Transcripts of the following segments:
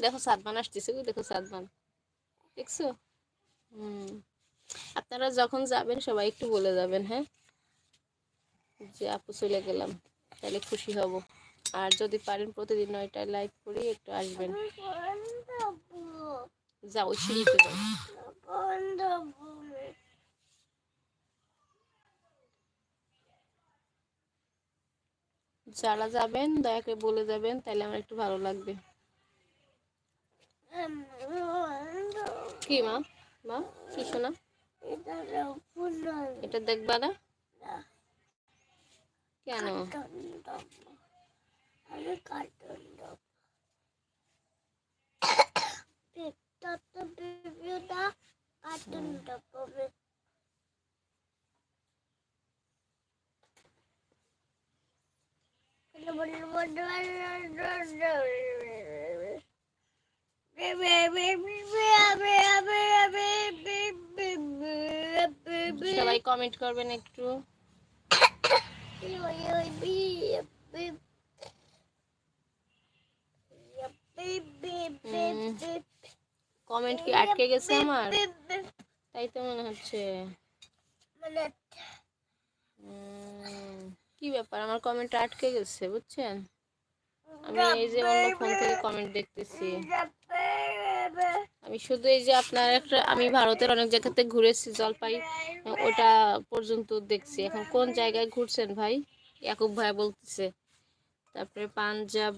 দেখো আসতেছে দেখো সাদমান দেখছ? আপনারা যখন যাবেন, সবাই একটু বলে যাবেন হ্যাঁ? যে আপু চলে গেলাম, তাহলে খুশি হব। আর যদি পারেন প্রতিদিন নয়টায় লাইভ করি একটু আসবেন। যাও, সিঁড়িতে যাও। যারা যাবেন, দয়া করে বলে যাবেন তাহলে আমার একটু ভালো লাগবে। কি মা? মা, কি শোনা? এটা দেখবা না? কেন? কার্টুন দেব পেটটা ভিডিওটা কার্টুন দেব সবাই কমেন্ট করবেন একটু। কমেন্ট কি আটকে গেছে আমার? তাই তো মনে হচ্ছে। মানে কি ব্যাপার? আমার কমেন্ট আটকে গেছে বুঝছেন? আমি এই যে অন্য ফোন থেকে কমেন্ট দেখতেছি। আমি শুধু এই যে আপনার একটা আমি ভারতের অনেক জায়গাতে ঘুরেছি জলপাই ওটা পর্যন্ত দেখছি। এখন কোন জায়গায় ঘুরছেন ভাই? ইয়াকুব ভাই বলতেছে। তারপরে পাঞ্জাব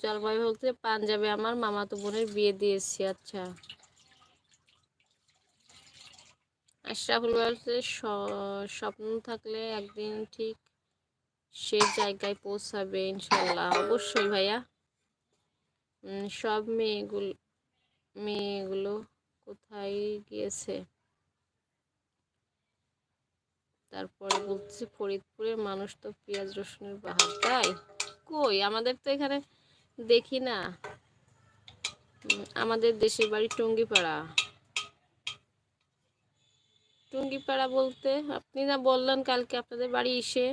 জলপাই বলতে পাঞ্জাবে আমার মামাতো বোনের বিয়ে দিয়েছি আচ্ছা। আশরাফুল বলতে স্বপ্ন থাকলে একদিন ঠিক সে জায়গায় পৌঁছাবে, ইনশাল্লাহ। অবশ্যই ভাইয়া। সব মেয়েগুলো মেয়েগুলো কোথায় গিয়েছে? তারপরে বলছি ফরিদপুরের মানুষ তো পেঁয়াজ রসুনের বাহার, তাই? কই, আমাদের তো এখানে দেখি না। আমাদের দেশের বাড়ি টুঙ্গিপাড়া। টুঙ্গিপাড়া বলতে আপনি না বললেন কালকে আপনাদের বাড়ি এসে?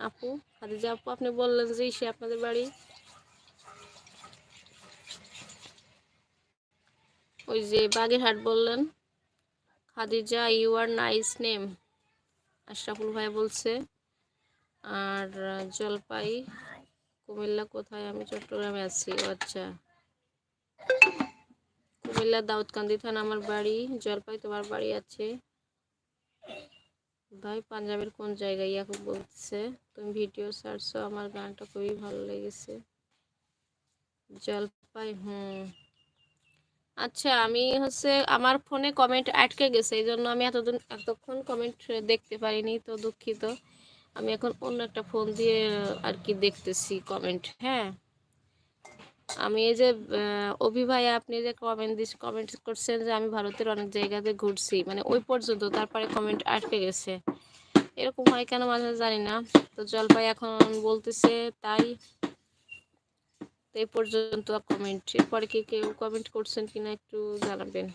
আপু, খাদিজা আপু, আপনি বললেন যে সে আপনাদের বাড়ি। ওই যে বাগেরহাট বললেন। Khadija you are nice name Ashraful ভাই বলছে। আর জলপাই, কুমিল্লা কোথায়? আমি চট্টগ্রামে আছি। আচ্ছা। কুমিল্লা দাউদকান্দি থানা আমার বাড়ি। জলপাই তোমার বাড়ি আছে। ভাই, পাঞ্জাবের কোন জায়গায় ইয়াকুব বলছে তুমি ভিডিও ছাড়ছো, আমার গানটা খুবই ভালো লেগেছে। জলপাই, হুম। আচ্ছা আমি হচ্ছে, আমার ফোনে কমেন্ট আটকে গেছে এই জন্য আমি এতদিন, এতক্ষণ কমেন্ট দেখতে পারিনি, তো দুঃখিত। আমি এখন অন্য একটা ফোন দিয়ে আর কি দেখতেছি কমেন্ট হ্যাঁ? আমি এই যে অভি ভাই আপনি যে কমেন্ট দিস কমেন্ট করছেন যে, আমি ভারতের অনেক জায়গাতে ঘুরছি মানে ওই পর্যন্ত, তারপরে কমেন্ট আটকে গেছে। এরকম হয় কেন মাঝে জানি না। তো জলপাই এখন বলতেছে, তাই এই পর্যন্ত কমেন্ট এরপরে কি কেউ কমেন্ট করছেন কিনা একটু জানাবেন।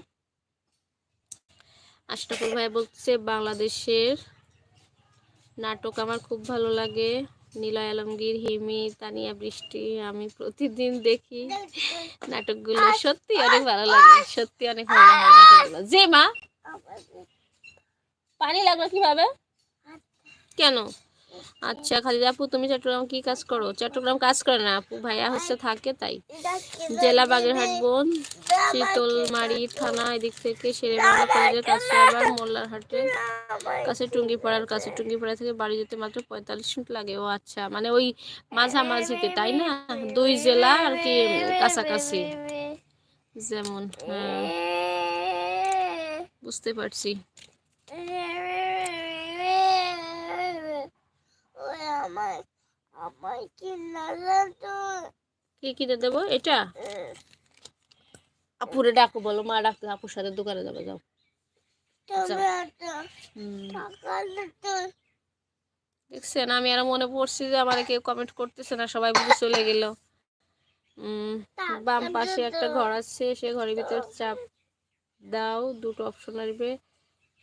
আশরাফুল ভাই বলতেছে, বাংলাদেশের নাটক আমার খুব ভালো লাগে। নীলয় আলমগীর, হিমি, তানিয়া বৃষ্টি, আমি প্রতিদিন দেখি নাটকগুলো। সত্যি অনেক ভালো লাগে, সত্যি অনেক ভালো লাগে নাটকগুলো। যে মা, পানি লাগল কীভাবে? কেন? আচ্ছা খালিদা আপু, তুমি চট্টগ্রাম কি কাজ করো? চট্টগ্রাম কাজ করে না আপু, ভাইয়া হচ্ছে থাকে তাই। জেলা বাগেরহাট বোন, শীতলমারি থানা এদিক থেকে শেরেবাংলা কলেজের কাছে আবার মোল্লারহাটের কাছে টুঙ্গিপাড়ার কাছে টুঙ্গিপাড়া থেকে বাড়ি যেতে মাত্র পঁয়তাল্লিশ মিনিট লাগে। ও আচ্ছা মানে ওই মাঝামাঝিতে, তাই না? দুই জেলা আর কি কাছাকাছি। যেমন হ্যাঁ বুঝতে পারছি। আমার আমার কি নালা তো। কি কিনে দেবো? এটা? আপুরে ডাকো বলো মা ডাকতে আপুর সাথে দোকানে যাবে যাও। দেখছেন আমি আর মনে পড়ছি যে আমার কেউ কমেন্ট করতেছে না সবাই বুঝে চলে গেল। বাম পাশে একটা ঘর আছে সে ঘরের ভিতর চাপ দাও দুটো অপশন আসবে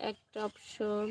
একটা অপশন